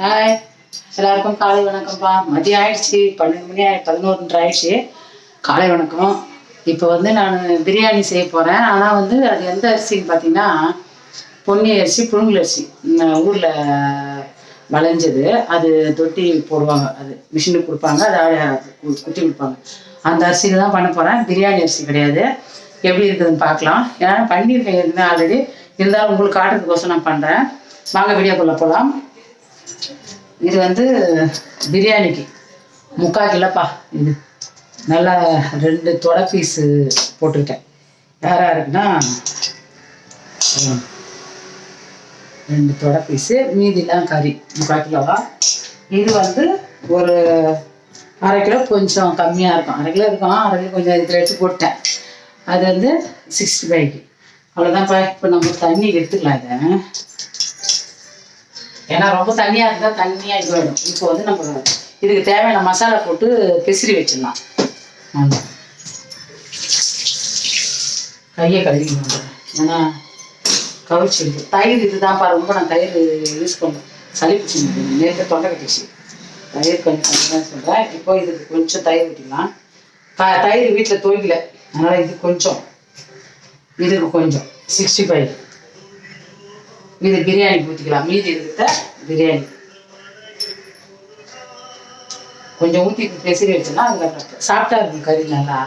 Hi எல்லாருக்கும் காலை வணக்கம்ப்பா. மதியம் ஆயிடுச்சு. பன்னெண்டு மணி ஆயி பதினோருன்ற ஆயிடுச்சு. காலை வணக்கம். இப்போ வந்து நான் பிரியாணி செய்ய போகிறேன் ஆனால் வந்து அது எந்த அரிசின்னு பார்த்தீங்கன்னா பொன்னி அரிசி புழுங்கல் அரிசி. ஊரில் வளைஞ்சது. அது தொட்டி போடுவாங்க. அது மிஷினுக்கு கொடுப்பாங்க. அதை குட்டி கொடுப்பாங்க. அந்த அரிசியில் தான் பண்ண போகிறேன் பிரியாணி அரிசி கிடையாது. எப்படி இருக்குதுன்னு பார்க்கலாம். ஏன்னா பண்ணியிருக்கேன். ஆல்ரெடி. இருந்தாலும் உங்களுக்கு காட்டுறதுக்கோசம் நான் பண்ணுறேன் வாங்க வீடியோக்குள்ளே போகலாம் இது வந்து பிரியாணிக்கு. முக்கால் கிலோப்பா இது. நல்லா ரெண்டு தொடை பீஸு போட்டிருக்கேன் யார் யாருக்குன்னா ரெண்டு தொடை பீஸு மீதிலாம் கறி. முக்கால் கிலோவா? இது வந்து ஒரு அரை கிலோ கொஞ்சம் கம்மியாக இருக்கும். அரை கிலோ இருக்கும். அரை கிலோ கொஞ்சம் இதில் எடுத்து போட்டேன் அது வந்து சிக்ஸ்டி ஃபைவ்க்கு அவ்வளோதான் இப்போ நம்ம தண்ணி எடுத்துக்கலாம் இதை. ஏன்னா ரொம்ப தண்ணியாக இருந்தால் தண்ணியாக இது வேணும். இப்போ வந்து நம்ம இதுக்கு தேவையான மசாலா போட்டு பிசிறி வச்சிடலாம். கையை கழுவிக்கணும் ஏன்னா கவிச்சு தயிர் இதுதான்ப்பா ரொம்ப நான் தயிர் யூஸ் பண்ணேன் சளி பிடிச்சி தொண்டை கட்டிச்சு தயிர் கொஞ்சம் கம்மியாக சொல்கிறேன் இப்போ இதுக்கு கொஞ்சம் தயிர் ஊற்றிக்கலாம் த தயிர் வீட்டில் துவைக்கல அதனால் இது கொஞ்சம். இதுக்கு கொஞ்சம். சிக்ஸ்டி ஃபைவ் இது பிரியாணி ஊற்றிக்கலாம் மீதி இருக்கிறத பிரியாணி. கொஞ்சம் ஊற்றி பெசரி வச்சோன்னா அதுக்கப்புறம் சாப்பிட்டா இருக்கும் கறி நல்லா.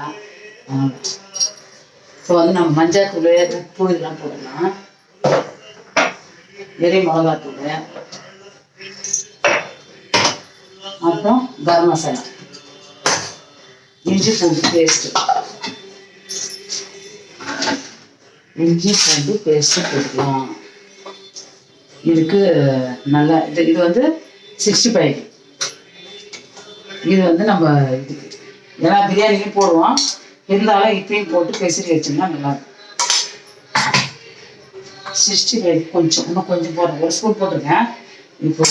இப்போ வந்து நம்ம மஞ்சாத்தூள் உப்பு இதெல்லாம் போடலாம். வெறும் மிளகாத்தூள். அப்புறம் கரம் மசாலா. இஞ்சி பூண்டு பேஸ்ட்டு இஞ்சி பூண்டு பேஸ்ட்டு போட்டுக்கலாம். இதுக்கு நல்லா இது இது வந்து சிக்ஸ்டி ஃபைவ் இது வந்து நம்ம இதுக்கு ஏன்னா பிரியாணியும் போடுவோம் இருந்தாலும் இப்பயும் போட்டு பெசரி வச்சோம்னா நல்லா இருக்கும் சிக்ஸ்டி ஃபைவ் கொஞ்சம் இன்னும் கொஞ்சம் போடுறேன். ஒரு ஸ்பூன் போட்டிருக்கேன். இப்போ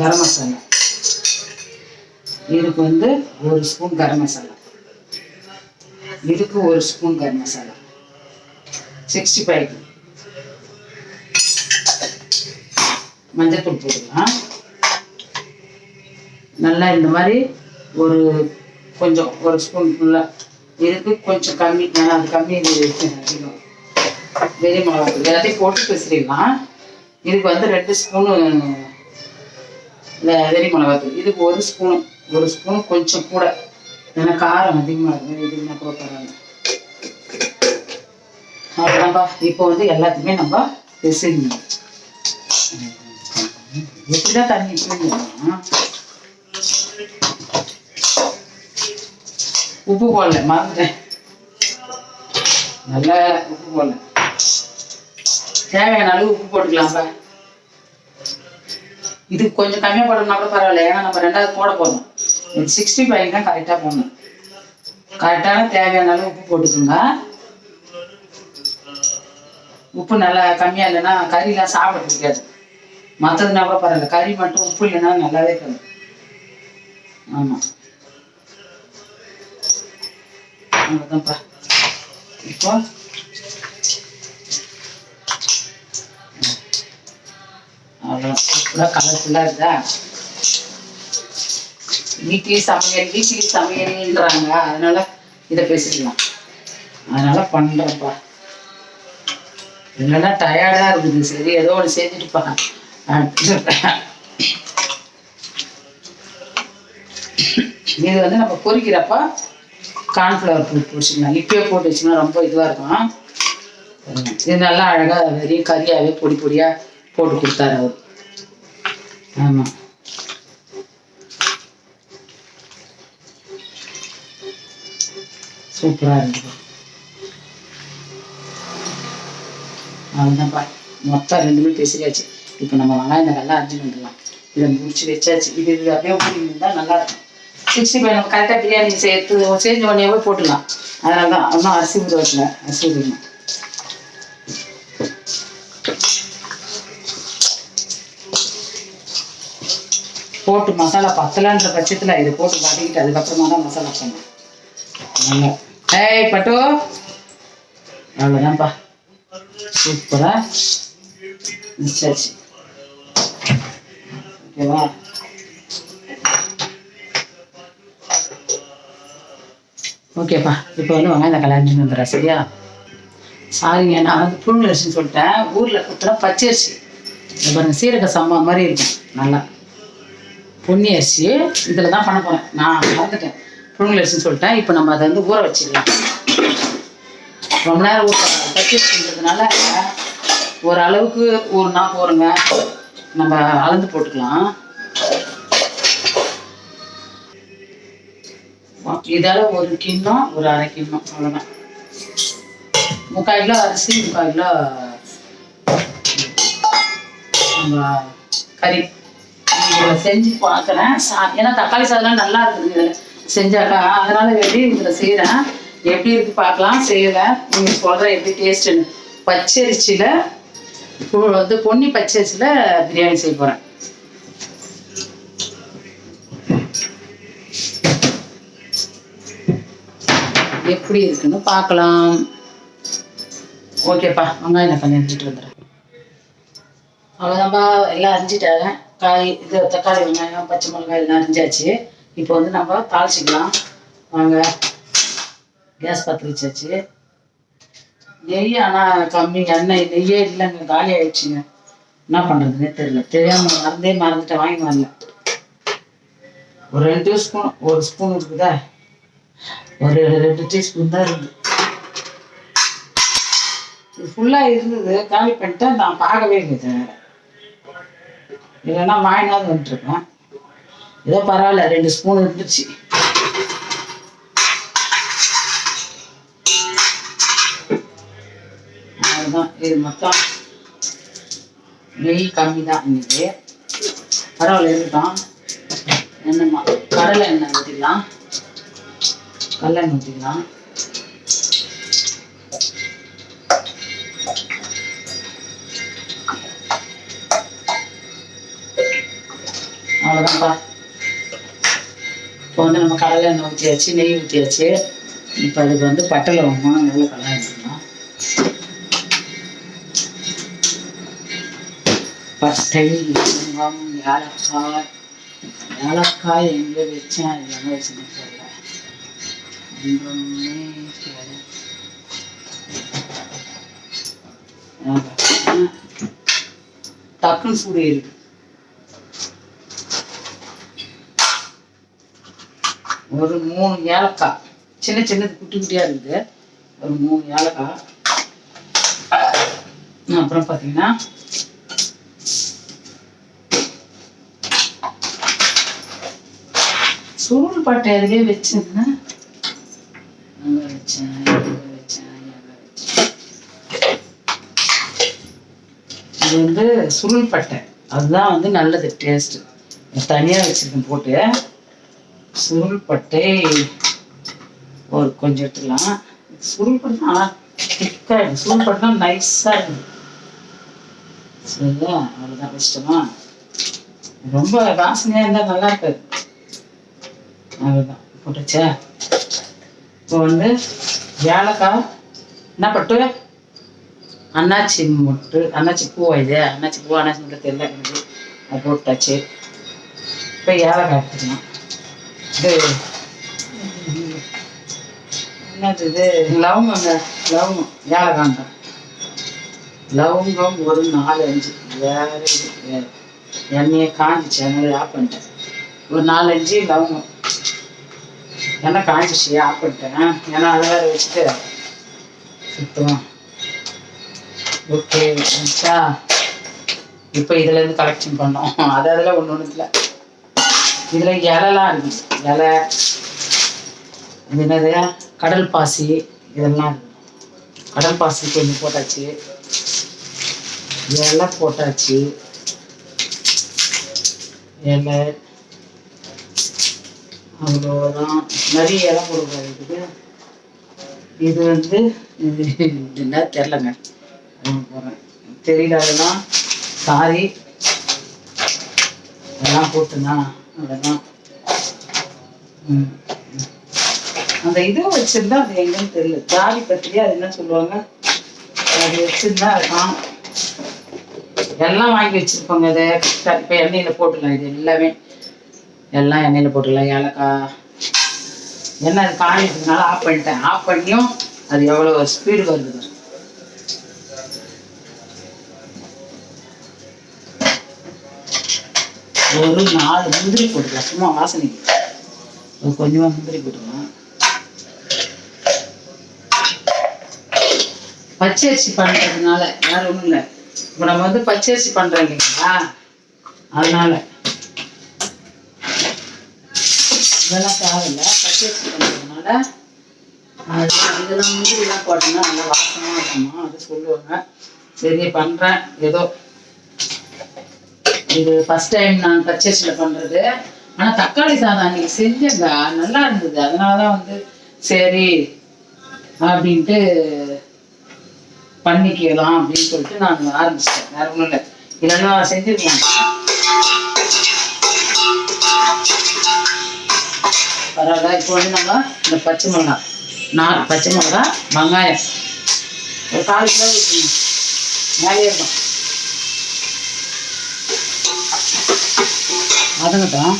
கரம் மசாலா. இதுக்கு வந்து ஒரு ஸ்பூன் கரம் மசாலா. இதுக்கு ஒரு spoon garam masala. Sixty five மஞ்சத்தூள் போட்டுக்கலாம். நல்லா இந்த மாதிரி ஒரு கொஞ்சம் ஒரு ஸ்பூன் ஃபுல்லாக இதுக்கு கொஞ்சம் கம்மி ஏன்னா அது கம்மி இது அதிகம். வெறி மிளகாய் எல்லாத்தையும் போட்டு பிசிறிடலாம் இதுக்கு வந்து ரெண்டு ஸ்பூனு வெறி மிளகாத்தூள் இதுக்கு ஒரு ஸ்பூனு ஒரு ஸ்பூன் கொஞ்சம் கூட. ஏன்னா காரம் அதிகமாக இருக்கும் இதுனா கூட பரவாயில்ல. அவ்வளோதான்ப்பா இப்போ வந்து எல்லாத்தையுமே நம்ம பிசிடணும் எப்படிதான் தண்ணி உப்பு போடல மறந்துட்டேன் நல்ல உப்பு போடல தேவையான அளவு உப்பு போட்டுக்கலாம்ப்பா இது கொஞ்சம் கம்மியாக போடணும்னா கூட பரவாயில்ல ஏன்னா நம்ம ரெண்டாவது போட ஒரு சிக்ஸ்டி ஃபைவ் தான் கரெக்டாக போடணும் கரெக்டான தேவையான அளவு உப்பு போட்டுக்கோங்க உப்பு நல்லா கம்மியாக இல்லைன்னா கறிலாம் சாப்பிட பிடிக்காது. மற்றதுனா கூட பரவாயில்ல. கறி மட்டும் உப்பு இல்லைன்னா நல்லாவே இருக்காது. ஆமாம் அவ்வளோதான்ப்பா இப்போ? அவ்வளோ இப்போலாம் கலர்ஃபுல்லாக இருக்குதா வீட்லேயும் சமையல் வீட்லேயும் சமையல்ன்றாங்க. அதனால இதை பேசிக்கலாம். அதனால பண்ணுறப்பா இல்லைன்னா டயர்டாக இருக்குது. சரி ஏதோ ஒன்று செஞ்சுட்டுப்பா இது வந்து நம்ம பொறிக்கிறப்ப கார்ன்ஃப்ளவர் போட்டு வச்சுக்கலாம். இப்பயே போட்டு வச்சுன்னா ரொம்ப இதுவாக இருக்கும். இது நல்லா அழகாக வெறிய கறியாகவே பொடி பொடியாக போட்டு கொடுத்தாரு அவர். ஆமாம் சூப்பராக இருக்குது அதுதான்ப்பா மொத்தம் ரெண்டுமே பேசியாச்சு. இப்போ நம்ம வெங்காயம் நல்லா அரிஞ்சு வந்துடலாம் இதை முடிச்சு வச்சாச்சு. இது இது அப்படியே ஊற்றி இருந்தால் நல்லா இருக்கும் சிக்ஸ்டி ஃபைவ் நம்ம கரெக்டாக பிரியாணி சேர்த்து செஞ்ச உடனேவே போட்டுடலாம். அதனால தான் இன்னும் அரிசி ஊற வைக்கல அரிசி ஊறணும் போட்டு மசாலா பத்தலான்ற பட்சத்தில் இதை போட்டு வதக்கிட்டு அதுக்கப்புறமா தான் மசாலா பண்ணணும். நல்லா. ஏய் பட்டு. அவ்வளோதான்ப்பா சூப்பராக மிச்சாச்சு ஓகேவா ஓகேப்பா. இப்போ வந்து வாங்க இந்த கல்யாணத்துக்கு வந்துடுறேன் சரியா? சாரிங்க நான் வந்து புழுங்கல் அரிசின்னு சொல்லிட்டேன். ஊரில் கொடுத்தா பச்சை அரிசி. பாருங்க சீரக சம்பா மாதிரி இருக்கும். நல்லா. பொன்னி அரிசி இதில் தான் பண்ண போகிறேன் நான் மறந்துட்டேன். புழுங்கல் அரிசின்னு சொல்லிட்டேன். இப்போ நம்ம அதை வந்து ஊற வச்சிடலாம். ரொம்ப நேரம் ஊற பச்சை அரிசின்றதுனால ஓரளவுக்கு ஊறுனா ஒரு நாள் நம்ம அளந்து போட்டுக்கலாம். இதால ஒரு கிண்ணம் ஒரு அரை கிண்ணம் அவ்வளோதான் முக்கால் கிலோ அரிசி முக்கால் கிலோ நம்ம கறி. இதில் செஞ்சு பார்க்குறேன் சா ஏன்னா தக்காளி சாதம்லாம் நல்லா இருக்குது இதில். செஞ்சாக்கா அதனால வேண்டி இதில் செய்கிறேன் எப்படி இருக்கு பார்க்கலாம் செய்யலை. நீங்கள் சொல்கிறேன் எப்படி டேஸ்ட்டுன்னு இப்போ வந்து பொன்னி பச்சரிசியில் பிரியாணி செய்ய போகிறேன் எப்படி இருக்குன்னு பார்க்கலாம். ஓகேப்பா வெங்காயம் நான் கொஞ்சம் எடுத்துட்டு வந்துடுறேன். அவ்வளோதான்ப்பா எல்லாம் அரிஞ்சிட்டாங்க காய் இது தக்காளி வெங்காயம் பச்சை மிளகாய் எல்லாம் அரிஞ்சாச்சு இப்போ வந்து நம்ம தாளிச்சிக்கலாம். வாங்க கேஸ் பற்ற வச்சாச்சு. நெய் ஆனா கம்மி அண்ணன் நெய்யே இல்லைங்க காலி ஆயிடுச்சுங்க. என்ன பண்ணுறதுன்னே தெரியல. தெரியாம மறந்தே மறந்துட்டேன் வாங்கி வரல ஒரு ரெண்டு ஸ்பூன் ஒரு ஸ்பூன் இருக்குதா? ஒரு ரெண்டு டீஸ்பூன் தான் இருக்குது ஃபுல்லா ஃபுல்லாக இருந்தது காலி பண்ணிட்டேன் நான் பார்க்கவே இல்லை இல்லைன்னா வாங்கினாவது வந்துட்டுருப்பேன் ஏதோ பரவாயில்ல ரெண்டு ஸ்பூன் இருந்துச்சு. இது மொத்தம் நெய் கம்மி தான் இன்னைக்கு. பரவாயில்ல இருக்கட்டும் என்னம்மா கடலை எண்ணெய் ஊற்றிக்கலாம் கல்லெண்ணெய் ஊற்றிக்கலாம் அவ்வளோதான்ப்பா இப்போ வந்து நம்ம கடலை எண்ணெய் ஊற்றியாச்சு நெய் ஊற்றியாச்சு. இப்போ அதுக்கு வந்து பட்டை லவங்கம் நல்ல கல்யாணம் பட்டை லவங்கம் ஏலக்காய் ஏலக்காய் எங்கே வச்சேன்? எங்கே வச்சுன்னு தெரியல. ஒன்றுமே டக்குன்னு சூடு இருக்கு ஒரு மூணு ஏலக்காய். சின்ன சின்னது குட்டி குட்டியா இருக்குது. ஒரு மூணு ஏலக்காய். அப்புறம் பார்த்தீங்கன்னா சுருள் பட்டை எதுலேயே வச்சிருந்தேன் அங்கே வச்சேன் வச்சேன் வச்சேன். இது வந்து சுருள் பட்டை. அதுதான் வந்து நல்லது டேஸ்ட் தனியாக வச்சிருக்கேன் போட்டு. சுருள் பட்டை ஒரு கொஞ்சம் எடுத்துக்கலாம். சுருள் பட்டை ஆனால் திக்காக சுருள் பட்டை நைஸாக இருக்குது சரிங்களா அவ்வளோதான் இஷ்டமா? ரொம்ப வாசனையாக இருந்தால் நல்லா இருக்காது. அதுதான். போட்டுச்சா இப்போ வந்து ஏலக்காய் என்ன பட்டு? அண்ணாச்சி முட்டு அன்னாச்சி பூவா இது? அண்ணாச்சி பூ அண்ணாச்சி முட்டு தெரியல எனக்கு. அது போட்டாச்சு. இப்போ ஏலக்காய் எடுத்துக்கலாம். இது என்னது இது? லவங்கங்க லவங்கம் ஏலக்காங்க லவங்கம் ஒரு நாலு அஞ்சு. வேற இது வேற எண்ணெயை காஞ்சிச்சு. அதனால ஆஃப் பண்ணிட்டேன். ஒரு நாலஞ்சு லவங்கம். எண்ணெய் காஞ்சிச்சு ஆஃப் பண்ணிட்டேன். ஏன்னா அதை வேற வச்சுட்டு சுத்தம். ஓகே வந்துச்சா? இப்போ இதுல இருந்து கலெக்ஷன் பண்ணோம். அது அதில் ஒன்று இல்லை இதுல. இலைலாம் இருக்கு. இலை இது என்னது? கடல் பாசி இதெல்லாம் கடல் பாசி கொஞ்சம் போட்டாச்சு. இலை போட்டாச்சு. இலை அவ்வளோதான் நிறைய இடம் போடக்கூடாது இதுக்கு. இது வந்து இது என்ன தெரிலங்க போகிறேன் தெரியல அதெல்லாம். சாரி. அதெல்லாம் போட்டுனா அதெல்லாம் ம். அந்த இது வச்சிருந்தா அது எங்கன்னு தெரியல. ஜாதி பத்திரியா அது என்ன சொல்லுவாங்க? அது வச்சிருந்தா இருக்கான் எல்லாம் வாங்கி வச்சிருப்போங்க அதை. கரெக்டாக இப்போ எண்ணெயில் போட்டுக்கலாம். இது எல்லாமே. எல்லாம் எண்ணெயில் போட்டுக்கலாம். ஏலக்காய். எண்ணெய் அது காணிட்டதுனால ஆஃப் பண்ணிட்டேன். ஆஃப் பண்ணியும் அது எவ்வளோ ஸ்பீடு வருது ஒரு நாலு முந்திரி போட்டுக்கலாம். சும்மா வாசனைக்கு ஒரு கொஞ்சமாக முந்திரி போட்டுக்கலாம். பச்சரிசி பண்ணுறதுனால வேறு ஒன்றும் இல்லை. இப்போ நம்ம வந்து பச்சரிசி பண்ணுறோம் இல்லைங்களா? அதனால இதெல்லாம் தேவையில்லை. பச்சரிசி பண்ணுறதுனால இதெல்லாம் முந்திரிலாம் போட்டோம்னா நல்லா வாசமாக இருக்குமா? அது சொல்லுவாங்க. சரி பண்ணுறேன் ஏதோ இது ஃபஸ்ட் டைம் நான் பச்சரிசியில் பண்ணுறது ஆனால் தக்காளி சாதம் அன்றைக்கி செஞ்சேங்க. நல்லா இருந்தது. அதனால தான் வந்து சரி அப்படின்ட்டு பண்ணிக்கலாம் அப்படின்னு சொல்லிட்டு நான் ஆரம்பிச்சிட்டேன். வேற ஒன்றும் இல்லை. இல்லைன்னா செஞ்சுருக்கேன் பரவாயில்ல. இப்போ வந்து நம்ம இந்த பச்சை மிளகா நாலு பச்சை மிளகா வெங்காயம். ஒரு கால் கிலோ இருக்கணும் மேலே இருக்கும் வதங்கட்டும்.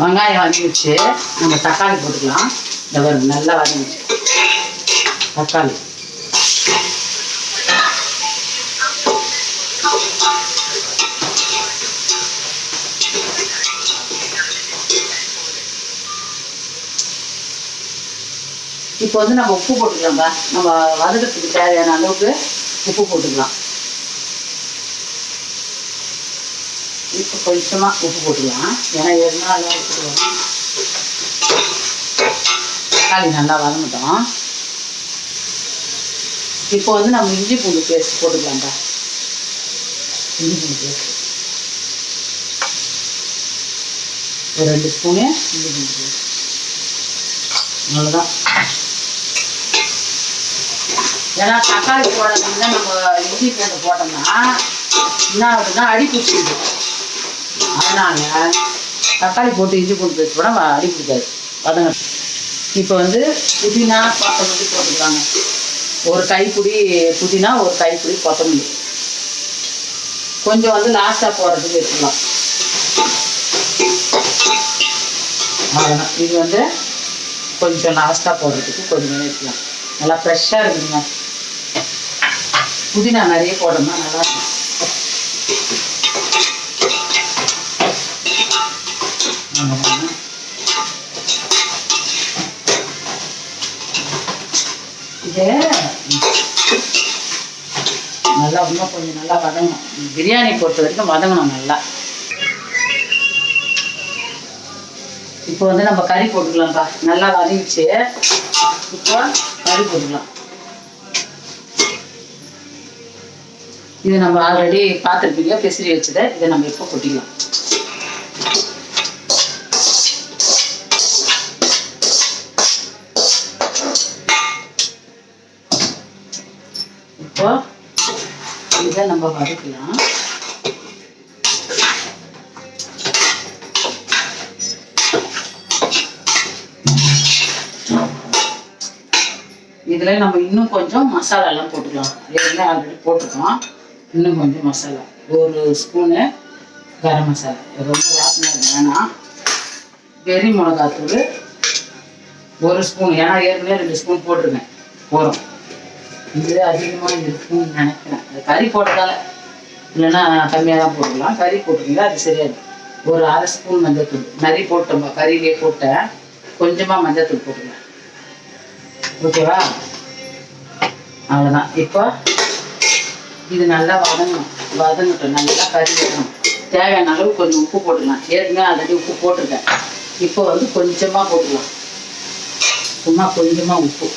வெங்காயம் வதங்கிடுச்சு நம்ம தக்காளி போட்டுக்கலாம். இந்த ஒரு நல்லா வதங்கிடுச்சு தக்காளி. இப்போ வந்து நம்ம உப்பு போட்டுக்கலாம்ப்பா நம்ம வதக்கிறதுக்கு தேவையான அளவுக்கு உப்பு போட்டுக்கலாம். இப்போ கொஞ்சமாக உப்பு போட்டுக்கலாம். ஏன்னா எதுனா எல்லாம் தக்காளி நல்லா வதங்கட்டும். இப்போ வந்து நம்ம இஞ்சி பூண்டு பேஸ்ட் போட்டுக்கலாம்ப்பா இஞ்சி பூண்டு பேஸ்ட். ஒரு ரெண்டு ஸ்பூனு இஞ்சி பூண்டு பேஸ்ட். அவ்வளோதான் ஏன்னா தக்காளி போடணும்னா நம்ம இஞ்சி பூண்டு போட்டோம்னா என்ன ஆகுதுன்னா அடி பிடிச்சிடுது அதனால தக்காளி போட்டு இஞ்சி பூண்டு பேஸ்ட் போட அடி பிடிக்காது. வதங்க. இப்போ வந்து புதினா கொத்தமல்லி போட்டுக்கிறாங்க. ஒரு கைப்பிடி புதினா ஒரு கைப்பிடி கொத்தமல்லி. கொஞ்சம் வந்து லாஸ்ட்டாக போடுறதுக்கு வச்சுக்கலாம். அவ்வளோதான் இது வந்து கொஞ்சம் லாஸ்ட்டாக போடுறதுக்கு கொஞ்சம் வச்சுக்கலாம். நல்லா ஃப்ரெஷ்ஷாக இருக்குதுங்க புதினா நிறைய போடணும்னா நல்லா இருக்கும் அவ்வளவுதான். நல்லா இன்னும் கொஞ்சம் நல்லா வதங்கணும். பிரியாணி பொறுத்த வரைக்கும் வதங்கணும் நல்லா. இப்போ வந்து நம்ம கறி போட்டுக்கலாம்ப்பா. நல்லா வதங்கிச்சு இப்போ கறி போட்டுக்கலாம். இது நம்ம ஆல்ரெடி பார்த்துருப்பீங்க பிசிறி வச்சதை இதை நம்ம இப்போ கொட்டிக்கலாம். இப்போ இதை நம்ம வதக்கலாம் இதில் நம்ம இன்னும் கொஞ்சம் மசாலாலாம் போட்டுக்கலாம். ஏற்கனவே ஆல்ரெடி போட்டுக்கலாம் இன்னும் கொஞ்சம் மசாலா. ஒரு ஸ்பூனு கரம் மசாலா. ரொம்ப வாசனை வேணாம். வெறி மிளகாத்தூள் ஒரு ஸ்பூன் ஏன்னா ஏற்கனவே ரெண்டு ஸ்பூன் போட்டிருக்கேன். போகிறோம் இது அதிகமாக இருக்கும்னு நினைக்கிறேன். அது கறி போட்டதால. இல்லைன்னா கம்மியாக தான் போட்டுக்கலாம். கறி போட்டுருந்தா அது சரியாது ஒரு அரை ஸ்பூன் மஞ்சத்தூள். நிறைய போட்டோம். கறியிலே போட்டேன் கொஞ்சமாக மஞ்சத்தூள் போட்டுக்கலாம். ஓகேவா? அவ்வளோதான் இப்போ இது நல்லா வதங்கணும். வதங்கட்டும் நல்லா கறி வரணும் தேவையான அளவு கொஞ்சம் உப்பு போட்டுக்கலாம். ஏற்கனவே ஆல்ரெடி உப்பு போட்டிருக்கேன். இப்போ வந்து கொஞ்சமாக போட்டுக்கலாம். சும்மா கொஞ்சமாக உப்பு.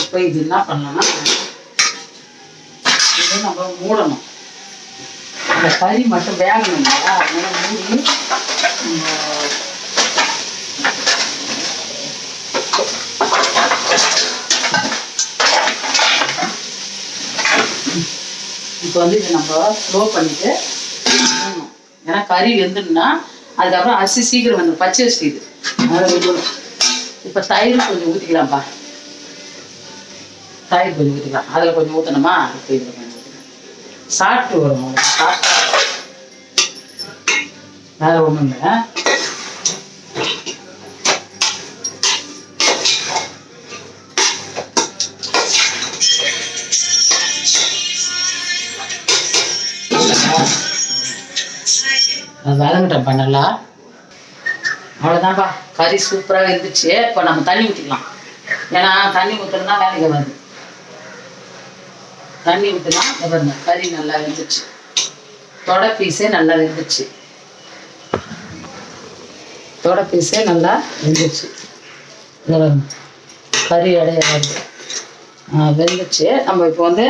இப்போ இது என்ன பண்ணலாம்னா இதை நம்ம மூடணும். இந்த கறி மட்டும் வேகணும் இல்லையா அதனால மூடி இப்போ வந்து இதை நம்ம ஸ்லோ பண்ணிட்டு ஏன்னா கறி வெந்துடும்னா அதுக்கப்புறம் அரிசி சீக்கிரம் வந்து பச்சை அரிசி இது. அதனால இப்போ தயிர் கொஞ்சம் ஊற்றிக்கலாம்ப்பா தயிர் கொஞ்சம் ஊற்றிக்கலாம் அதில் கொஞ்சம் ஊற்றணுமா இப்போ இதில் சாப்பிட்டு வரும் சாப்பிட்டு வேற ஒன்றும் இல்லை. அது நல்லா. அவ்வளோதான்ப்பா கறி சூப்பராக இருந்துச்சு. இப்போ நம்ம தண்ணி ஊற்றிக்கலாம் ஏன்னா தண்ணி ஊற்றுறதுனா வேலைக்கு வருது. தண்ணி ஊற்றினா பாருங்க கறி நல்லா வெந்துச்சு. தொடை பீஸே நல்லா வெந்துச்சு. தொடை பீஸே நல்லா வெந்துச்சு. கறி அடையாது வெந்துச்சு. நம்ம இப்போ வந்து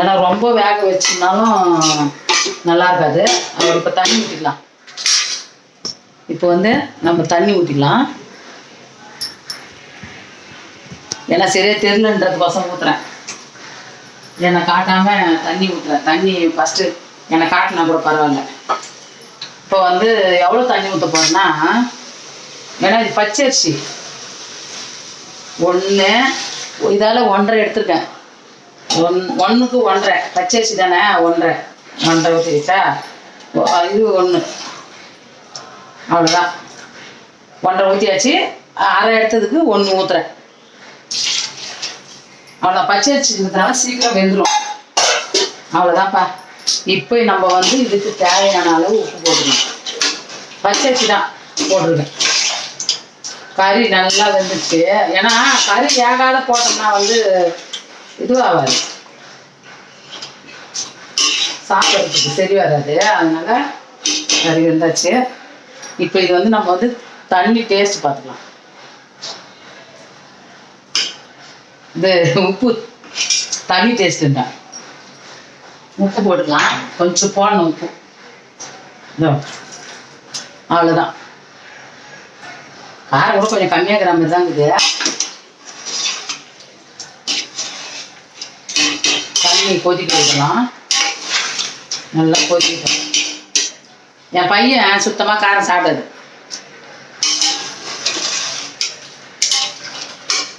ஏன்னா ரொம்ப வேக வச்சுனாலும் நல்லா இருக்காது. அவர் இப்போ தண்ணி ஊற்றிக்கலாம் இப்போ வந்து நம்ம தண்ணி ஊற்றிக்கலாம் ஏன்னா சரியாக தெரிலன்றது பசங்க ஊற்றுறேன் என்னை காட்டாம தண்ணி ஊற்றுறேன் தண்ணி ஃபஸ்ட்டு என்னை காட்டினா கூட பரவாயில்ல. இப்போ வந்து எவ்வளோ தண்ணி ஊற்ற போறேன்னா ஏன்னா இது பச்சரிசி ஒன்று இதால் ஒன்றரை எடுத்திருக்கேன். ஒன் ஒன்றுக்கு ஒன்றரை. பச்சரிசி தானே ஒன்றரை. ஒன்றரை ஊற்றிக்கிட்டா இது ஒன்று அவ்வளோதான் ஒன்றரை ஊற்றியாச்சு அரை எடுத்ததுக்கு ஒன்று ஊற்றுறேன் அவ்வளோதான் பச்சரிசி ஊற்றுனால சீக்கிரம் வெந்துடும் அவ்வளோதான்ப்பா இப்போ நம்ம வந்து இதுக்கு தேவையான அளவு உப்பு போட்டுக்கணும். பச்சரிசி தான் போட்டுருக்கேன். கறி நல்லா வெந்துச்சு ஏன்னா கறி ஏகாத போட்டோம்னா வந்து இதுவாகாது. சாப்பிட்றதுக்கு சரி வராது. அதனால கறி வெந்தாச்சு. இப்போ இது வந்து நம்ம வந்து தண்ணி டேஸ்ட் பார்த்துக்கலாம். இந்த உப்பு தண்ணி டேஸ்ட்டுண்டா உப்பு போட்டுக்கலாம். கொஞ்சம் போடணும் உப்பு. இதோ அவ்வளோதான் காரம் கூட கொஞ்சம் கம்மியாக இருக்கிற மாதிரி தான் இருக்குது. தண்ணி கொதிக்க வைக்கலாம். நல்லா கொதிக்கட்டும் என் பையன் சுத்தமாக காரம் சாப்பிடாது.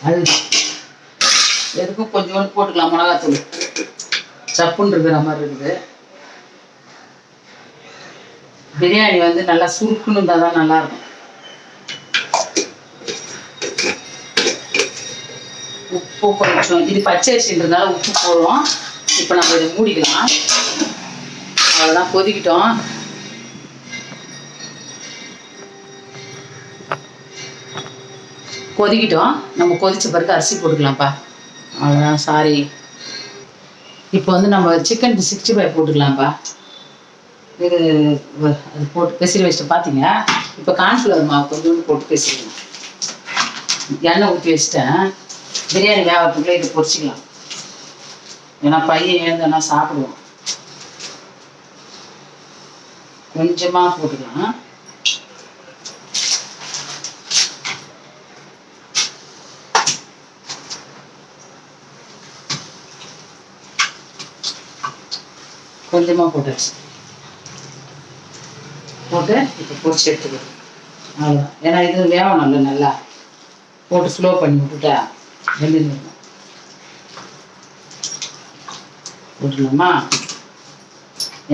அதுதான். எதுக்கும் கொஞ்சோண்டு போட்டுக்கலாம் மிளகாத்தூள்? சப்புன்னு இருக்கிற மாதிரி இருக்குது. பிரியாணி வந்து நல்லா சுருக்குன்னு இருந்தால் தான் நல்லா இருக்கும் உப்பு கொஞ்சம் இது பச்சரிசின்றதுனால உப்பு போடுவோம் இப்போ நம்ம இதை மூடிக்கலாம். அவ்வளோதான் கொதிக்கிட்டோம். கொதிக்கிட்டோம். நம்ம கொதிச்ச பிறகு அரிசி போட்டுக்கலாம்ப்பா. அவ்வளோதான் சாரி இப்போ வந்து நம்ம சிக்கன் சிக்ஸ்டி ஃபைவ் போட்டுக்கலாம்ப்பா. இது அது போட்டு பெசிரி வச்சுட்டு பார்த்தீங்க இப்போ கார்ன்ஃப்ளவர் மாவு கொஞ்சோண்டு போட்டு பேசிக்கலாம் எண்ணெய் ஊற்றி வச்சுட்டேன். பிரியாணி வேகத்துக்குள்ளே இதை பொரிச்சிக்கலாம். ஏன்னா பையன் எழுந்தனா சாப்பிடுவோம் கொஞ்சமாக போட்டுக்கலாம். கொஞ்சமாக போட்டாச்சு. போட்டு இப்போ பொரிச்சு எடுத்துக்கலாம் அவ்வளோதான் ஏன்னா இது வேகணும்ல நல்லா. போட்டு ஸ்லோ பண்ணி விட்டுட்டா வெந்துருக்கும் போட்டுடலாமா?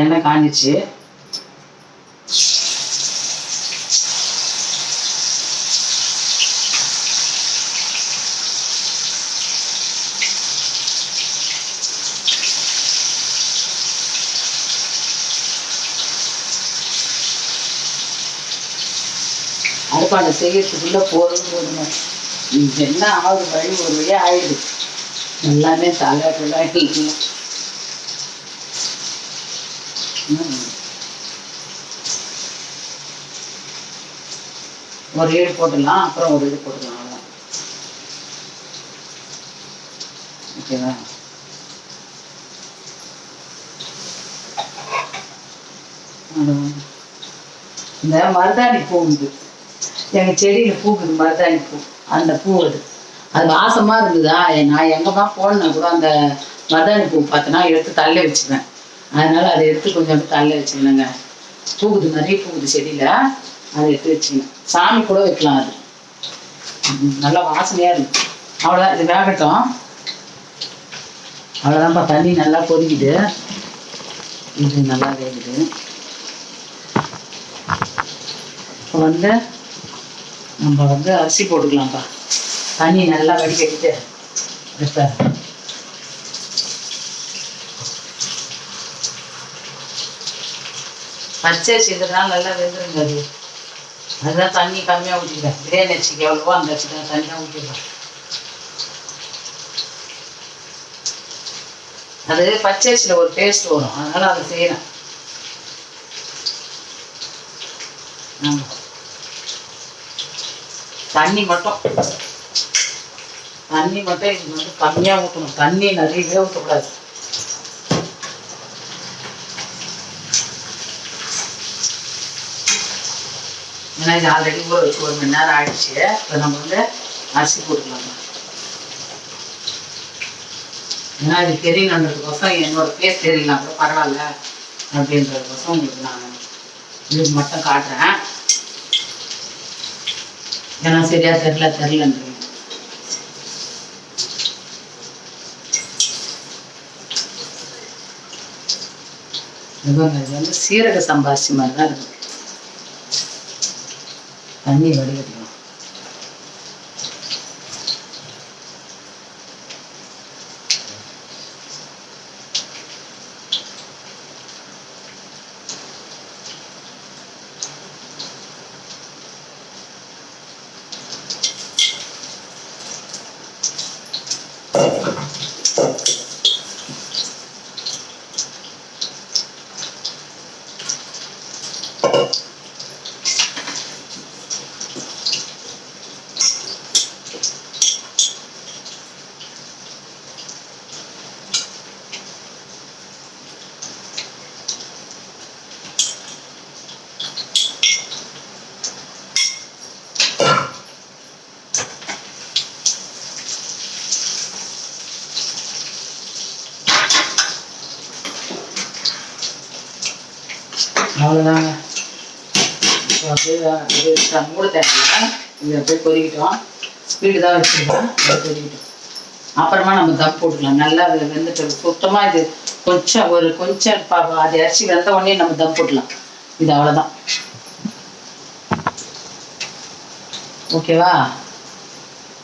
எண்ணெய் காஞ்சிச்சு. அடுப்பாண்டை செய்யறதுக்குள்ள போதும் போதுங்க என்ன ஆகுது வழி ஒரு வழியாக ஆயிடுது. எல்லாமே தலைக்குள்ள இல்லை ஒரு ஈடு போட்டுடலாம் அப்புறம் ஒரு இது போட்டுடலாம் அவ்வளோதான் ஓகேவா? இந்த மருதாணி பூ உண்டு. எங்கள் செடியில் பூக்குது மருதாணி பூ அந்த பூ அது அது வாசமாக இருந்ததா? நான் எங்கேம்மா போனா கூட அந்த மருதாணி பூ பார்த்தனா எடுத்து தள்ள வச்சுப்பேன் அதனால் அதை எடுத்து கொஞ்சம் தள்ள வச்சுக்கணுங்க பூக்குது நிறைய பூக்குது செடியில். அதை எடுத்து வச்சுக்கணும் சாமி கூட வைக்கலாம் அது. நல்லா வாசனையாக இருக்கு. அவ்வளோதான் இது வேகட்டும். அவ்வளோதான்ப்பா தண்ணி நல்லா கொதிக்குது. இது நல்லா வேகுது. இப்போ வந்து நம்ம வந்து அரிசி போட்டுக்கலாம்ப்பா. தண்ணி நல்லா வடிகட்டிட்டு இப்போ பச்சை அரிசின்றதுனால நல்லா வெந்துருங்க அது அதுதான் தண்ணி கம்மியாக ஊற்றிக்கிறேன் பிரியாணி அரிசிக்கு எவ்வளவோ அந்த அரிசி தான் தண்ணியாக ஊற்றிக்கிறேன் அது பச்சை ஒரு டேஸ்ட் வரும். அதனால அதை செய்யறேன் ஆமாம் தண்ணி மட்டும். தண்ணி மட்டும் இது வந்து கம்மியாக ஊற்றணும் தண்ணி நிறையவே ஊற்றக்கூடாது ஏன்னா இது ஆல்ரெடி ஊற வச்சு ஒரு மணி நேரம் ஆயிடுச்சு. இப்போ நம்ம வந்து அரிசி போட்டுக்கலாம். ஏன்னா இது தெரியணுன்றதுக்கோசம் என்னோட பேர் தெரியலாம் கூட பரவாயில்ல அப்படின்றதுக்கோசம் உங்களுக்கு நான் இது மட்டும் காட்டுறேன். ஏன்னா சரியா தெரில தெரிலன்றீங்க இது வந்து சீரக சம்பாசி மாதிரி தான் இருக்கு. தண்ணி இது அப்படியே கொதிக்கிட்டோம். ஸ்பீடு தான் வச்சுருக்கோம் கொதிக்கிட்டோம். அப்புறமா நம்ம தம் போட்டுக்கலாம். நல்லா அது வெந்துட்டு சுத்தமாக இது கொஞ்சம் ஒரு கொஞ்சம் பா அது அரிசி வெந்த உடனே நம்ம தம் போட்டுலாம் இது அவ்வளோதான் ஓகேவா?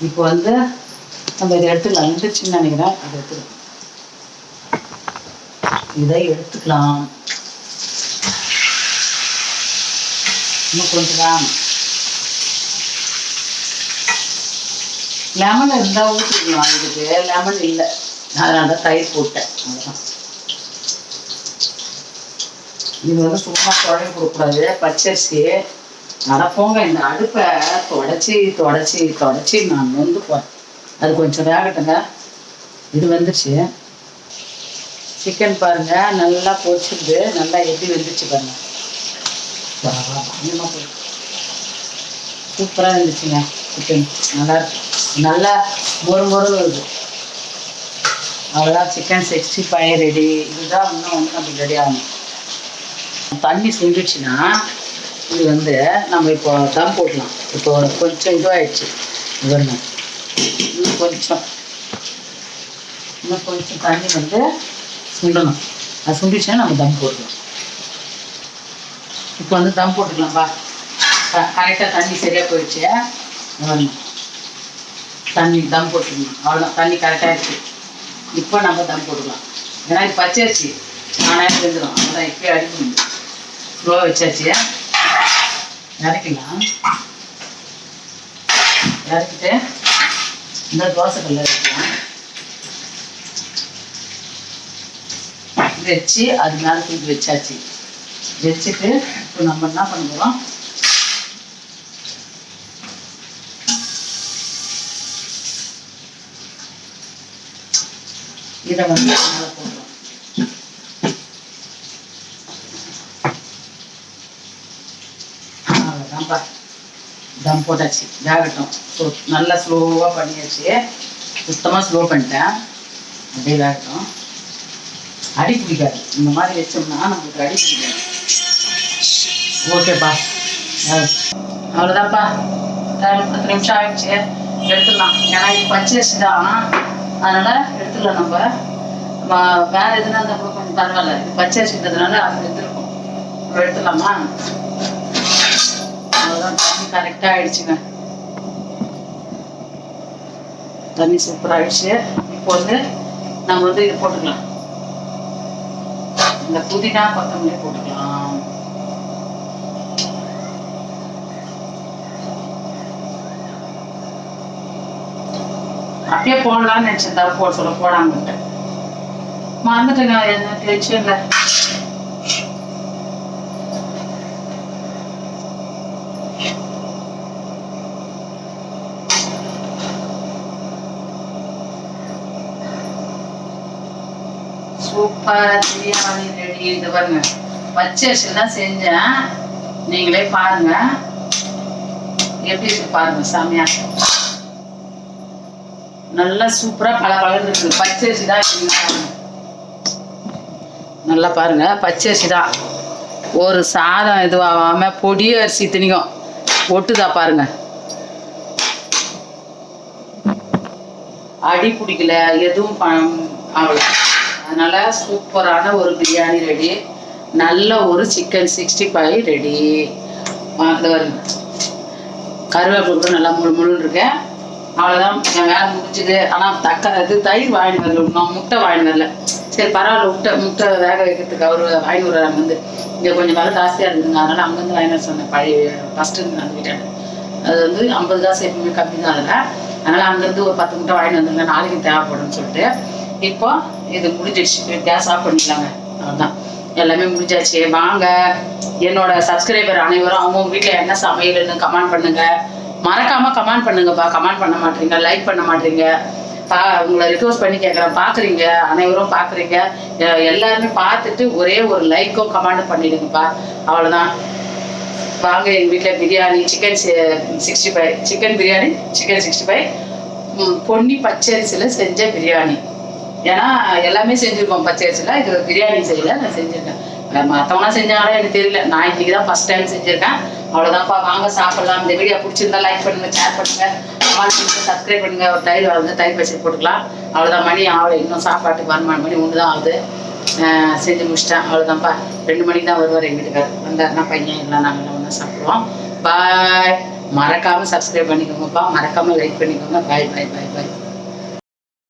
இப்போ வந்து நம்ம இதை எடுத்துக்கலாம். இருந்துச்சுன்னு நினைக்கிறேன்? அதை எடுத்துக்கலாம். இதை எடுத்துக்கலாம். இன்னும் கொஞ்சம் லெமன் இருந்தால் ஊற்றிக்கலாம் இதுக்கு லெமன் இல்லை. அதனால தான் தயிர் போட்டேன். அதுதான் இது வந்து சும்மா குழம்பு கொடுக்கூடாது பச்சரிசி. நடப்போங்க இந்த அடுப்பை தொடச்சி தொடச்சி தொடச்சி நான் நொந்து போகிறேன் அது கொஞ்சம் வேகட்டுங்க. இது வந்துச்சு சிக்கன் பாருங்க. நல்லா பொரிச்சிருது. நல்லா எப்படி வெந்துச்சு பாருங்க. சூப்பராக இருந்துச்சுங்க சிக்கன் நல்லா இருக்கு. நல்லா மொறு மொறு வருது. அவ்வளோதான் சிக்கன் சிக்ஸ்டி ஃபைவ் ரெடி இதுதான் இன்னும் வந்து நம்ம ரெடி ஆகணும். தண்ணி சுண்டுச்சுன்னா இது வந்து நம்ம இப்போ தம் போடலாம். இப்போ கொஞ்சம் இதுவாகிடுச்சு வரணும் இன்னும் கொஞ்சம். இன்னும் கொஞ்சம் தண்ணி வந்து சுண்டணும். அது சுண்டிச்சுன்னா நம்ம தம் போடலாம் இப்போ வந்து தம் போட்டுக்கலாம்ப்பா கரெக்டாக தண்ணி சரியாக போயிடுச்சு. வரணும் தண்ணி தம் போட்டுக்கணும். அவ்வளோதான் தண்ணி கரெக்டாக இருக்குது இப்போ நம்ம தம் போட்டுக்கலாம். ஏன்னா இது பச்சரிசி நானே செஞ்சிடும் அவ்வளோதான் இப்போ அடிக்கணும். ஸ்லோ வச்சாச்சு. இறக்கலாம் இறக்கிட்டு இந்த தோசை கல்ல வைக்கலாம் வச்சு அது மேலே தூக்கி வச்சாச்சு. வச்சுட்டு இப்போ நம்ம என்ன பண்ணுறோம் இதை வந்து மேலே போடுறோம் அவ்வளோதான்ப்பா தம் போட்டாச்சு. வேகட்டும். ஸோ நல்லா ஸ்லோவாக பண்ணியாச்சு. சுத்தமாக ஸ்லோ பண்ணிட்டேன். அப்படியே வேகட்டும். அடி பிடிக்காது. இந்த மாதிரி வச்சோம்னா நம்மளுக்கு அடி பிடிக்காது. ஓகேப்பா. அவ்வளோதான்ப்பா டைம் பத்து நிமிஷம் ஆயிடுச்சு. எடுத்துடலாம். ஏன்னா இது பச்சரிசி தான். அதனால் இடத்துல நம்ம வேற எதுனா இருந்தால் கூட கொஞ்சம் பரவாயில்ல. பச்சை பச்சரிசின்றதுனால அது எடுத்துருக்கும். இப்போ எடுத்துடலாமா? அவ்வளோதான் தண்ணி கரெக்டாக ஆயிடுச்சுங்க. தண்ணி சூப்பராக ஆயிடுச்சு. இப்போ வந்து நம்ம வந்து இது போட்டுக்கலாம். இந்த புதினா கொத்தமல்லி போட்டுக்கலாம். அப்படியே போடலாம்னு நினைச்சிருந்தா போட சொல்ல போடாம மறந்துட்டுங்க என்ன டென்ஷன் இல்லை சூப்பர் பிரியாணி ரெடி இது பாருங்க பச்சை அரிசி தான் செஞ்சேன். நீங்களே பாருங்க. எப்படி இருக்கு பாருங்க சாமியா நல்லா சூப்பரா பல பலன்னு இருக்கு பச்சை அரிசி தான் நல்லா பாருங்க பச்சை அரிசி தான். ஒரு சாதம் இதுவாகாம பொடி அரிசி திணிக்கும் ஒட்டுதா பாருங்க. அடி பிடிக்கல எதுவும் பணம் ஆகல. அதனால சூப்பரான ஒரு பிரியாணி ரெடி. நல்ல ஒரு சிக்கன் சிக்ஸ்டி ஃபைவ் ரெடி. கருவேப்பிலை கூட நல்லா முழு முழுன்னு இருக்கேன். அவ்வளோதான் என் வேலை முடிஞ்சுது. ஆனால் தக்க இது தயிர் வாங்கி வரல. நான் முட்டை வாங்கி வரல. சரி பரவாயில்ல முட்டை முட்டை வேக வைக்கிறதுக்கு அவர் வாங்கி வர்றாரு அங்கேருந்து. இங்கே கொஞ்சம் வேலை ஜாஸ்தியாக இருந்ததுங்க. அதனால் அங்கேருந்து வாங்கி வர சொன்னேன். பழைய ஃபஸ்ட்டு இருந்து அந்த வீட்டாண்ட அது வந்து ஐம்பது காசு எப்பவுமே கம்மி தான் அதில். அதனால் அங்கேருந்து ஒரு பத்து முட்டை வாங்கி வந்துருங்க. நாளைக்கு தேவைப்படும்னு சொல்லிட்டு. இப்போ இது முடிஞ்சிடுச்சு. கேஸ் ஆஃப் பண்ணிக்கலாங்க. அவ்வளோதான் எல்லாமே முடிஞ்சாச்சு. வாங்க. என்னோட சப்ஸ்கிரைபர் அனைவரும் அவங்க வீட்டில் என்ன சமையல்னு கமெண்ட் பண்ணுங்க. மறக்காம கமெண்ட் பண்ணுங்கப்பா. கமெண்ட் பண்ண மாட்டீங்க லைக் பண்ண மாட்டீங்க. பா உங்களை ரிக்வஸ்ட் பண்ணி கேட்குறேன் பார்க்குறீங்க அனைவரும் பார்க்குறீங்க எல்லாருமே பார்த்துட்டு ஒரே ஒரு லைக்கும் கமெண்ட் பண்ணிடுங்கப்பா. அவ்வளோதான் வாங்க எங்கள் வீட்டில் biryani chicken sixty five chicken biryani chicken sixty five Ponni பச்சரிசியில் செஞ்ச பிரியாணி. ஏன்னா எல்லாமே செஞ்சுருக்கோம் பச்சரிசியில். இது பிரியாணி செய்யல நான் செஞ்சுருக்கேன். மற்றவங்களாம் செஞ்சாங்களே எனக்கு தெரியல. நான் இன்னைக்கு தான் ஃபர்ஸ்ட் டைம் செஞ்சுருக்கேன். அவ்வளோதான்ப்பா வாங்க சாப்பிடலாம். இந்த வீடியோ பிடிச்சிருந்தா லைக் பண்ணுங்க ஷேர் பண்ணுங்க. கமெண்ட் பண்ணுங்க சப்ஸ்கிரைப் பண்ணுங்க. ஒரு தயிர் வளர்ந்து தயிர் வச்சு போட்டுக்கலாம். அவ்வளோதான் மணி ஆகலை இன்னும் சாப்பாட்டுக்கு வரணும் மணி ஒன்று தான் ஆகுது. செஞ்சு முடிச்சிட்டேன். அவ்வளோதான்ப்பா ரெண்டு மணிக்கு தான் வருவார் எங்கள் வீட்டுக்கார் வந்தாருன்னா பையன்? எல்லாம் நாங்கள் ஒன்றா சாப்பிடுவோம். பாய் மறக்காமல் சப்ஸ்கிரைப் பண்ணிக்கோங்கப்பா. மறக்காமல் லைக் பண்ணிக்கோங்க. பாய் பாய் பாய் பாய்